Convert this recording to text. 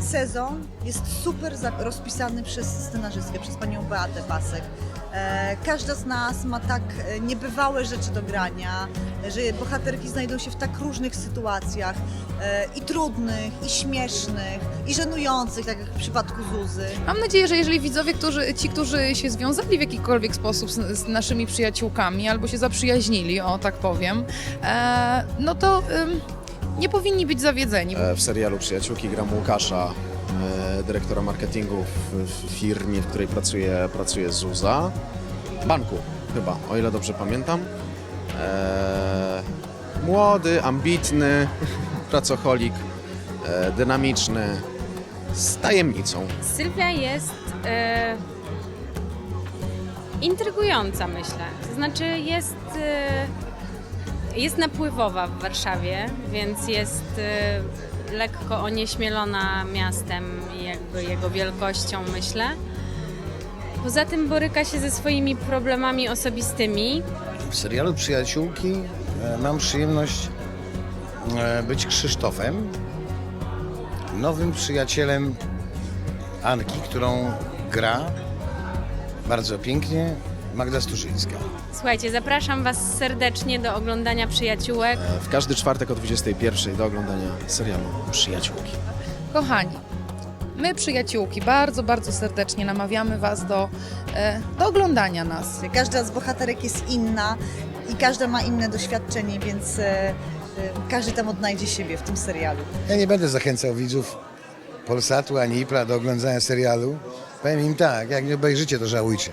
sezon jest super rozpisany przez scenarzystkę, przez panią Beatę Pasek. E, każda z nas ma tak e, niebywałe rzeczy do grania, że bohaterki znajdą się w tak różnych sytuacjach e, i trudnych, i śmiesznych, i żenujących, tak jak w przypadku Zuzy. Mam nadzieję, że jeżeli widzowie, którzy, ci, którzy się związali w jakikolwiek sposób z, z naszymi przyjaciółkami albo się zaprzyjaźnili, o tak powiem, e, no to nie powinni być zawiedzeni. E, W serialu Przyjaciółki gram Łukasza, e, dyrektora marketingu w, firmie, w której pracuje, pracuje Zuza. Banku chyba, o ile dobrze pamiętam. E, młody, ambitny, pracocholik, e, dynamiczny, z tajemnicą. Sylwia jest e, intrygująca, myślę. To znaczy jest, e, jest napływowa w Warszawie, więc jest e, lekko onieśmielona miastem i jakby jego wielkością, myślę. Poza tym boryka się ze swoimi problemami osobistymi. W serialu Przyjaciółki e, mam przyjemność e, być Krzysztofem, nowym przyjacielem Anki, którą gra bardzo pięknie Magda Stuszyńska. Słuchajcie, zapraszam Was serdecznie do oglądania Przyjaciółek. E, W każdy czwartek o 21 do oglądania serialu Przyjaciółki. Kochani, my przyjaciółki bardzo, bardzo serdecznie namawiamy Was do, e, do oglądania nas. Każda z bohaterek jest inna i każda ma inne doświadczenie, więc e, e, każdy tam odnajdzie siebie w tym serialu. Ja nie będę zachęcał widzów Polsatu ani IPLA do oglądania serialu. Powiem im tak, jak nie obejrzycie, to żałujcie.